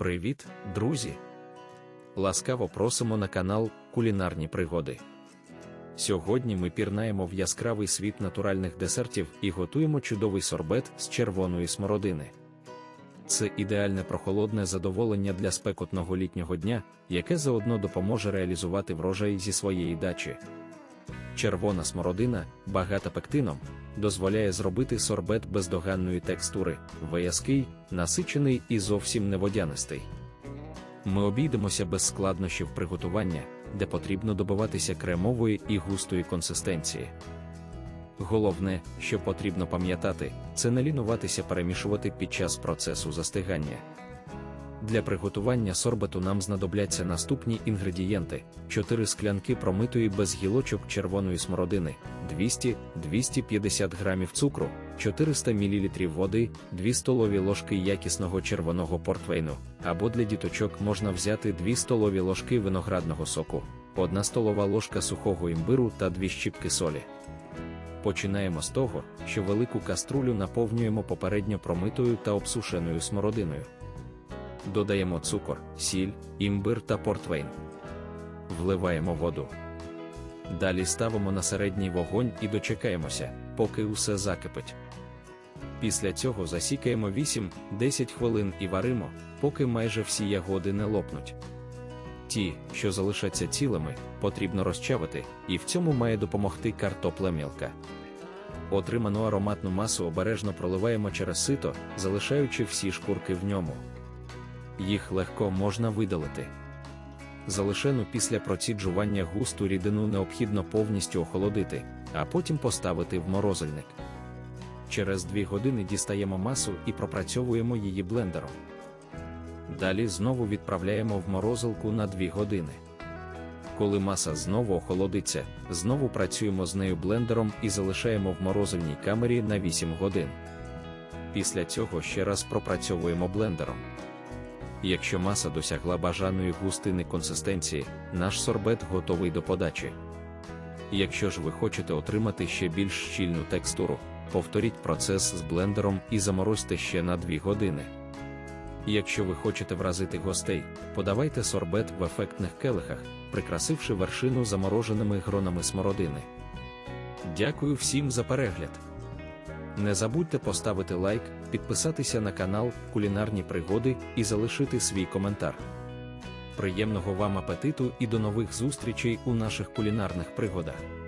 Привіт, друзі! Ласкаво просимо на канал Кулінарні пригоди. Сьогодні ми пірнаємо в яскравий світ натуральних десертів і готуємо чудовий сорбет з червоної смородини. Це ідеальне прохолодне задоволення для спекотного літнього дня, яке заодно допоможе реалізувати врожай зі своєї дачі. Червона смородина, багата пектином, дозволяє зробити сорбет бездоганної текстури, вияский, насичений і зовсім не водянистий. Ми обійдемося без складнощів приготування, де потрібно добиватися кремової і густої консистенції. Головне, що потрібно пам'ятати, це не лінуватися перемішувати під час процесу застигання. Для приготування сорбету нам знадобляться наступні інгредієнти: 4 склянки промитої без гілочок червоної смородини, 200-250 г цукру, 400 мл води, 2 столові ложки якісного червоного портвейну, або для діточок можна взяти 2 столові ложки виноградного соку, 1 столова ложка сухого імбиру та 2 щіпки солі. Починаємо з того, що велику каструлю наповнюємо попередньо промитою та обсушеною смородиною. Додаємо цукор, сіль, імбир та портвейн. Вливаємо воду. Далі ставимо на середній вогонь і дочекаємося, поки усе закипить. Після цього засікаємо 8-10 хвилин і варимо, поки майже всі ягоди не лопнуть. Ті, що залишаться цілими, потрібно розчавити, і в цьому має допомогти картопля мілка. Отриману ароматну масу обережно проливаємо через сито, залишаючи всі шкурки в ньому їх легко можна видалити. Залишену після проціджування густу рідину необхідно повністю охолодити, а потім поставити в морозильник. Через 2 години дістаємо масу і пропрацьовуємо її блендером. Далі знову відправляємо в морозилку на 2 години. Коли маса знову охолодиться, знову працюємо з нею блендером і залишаємо в морозильній камері на 8 годин. Після цього ще раз пропрацьовуємо блендером. Якщо маса досягла бажаної густини консистенції, наш сорбет готовий до подачі. Якщо ж ви хочете отримати ще більш щільну текстуру, повторіть процес з блендером і заморозьте ще на 2 години. Якщо ви хочете вразити гостей, подавайте сорбет в ефектних келихах, прикрасивши вершину замороженими гронами смородини. Дякую всім за перегляд! Не забудьте поставити лайк, підписатися на канал Кулінарні пригоди і залишити свій коментар. Приємного вам апетиту і до нових зустрічей у наших кулінарних пригодах!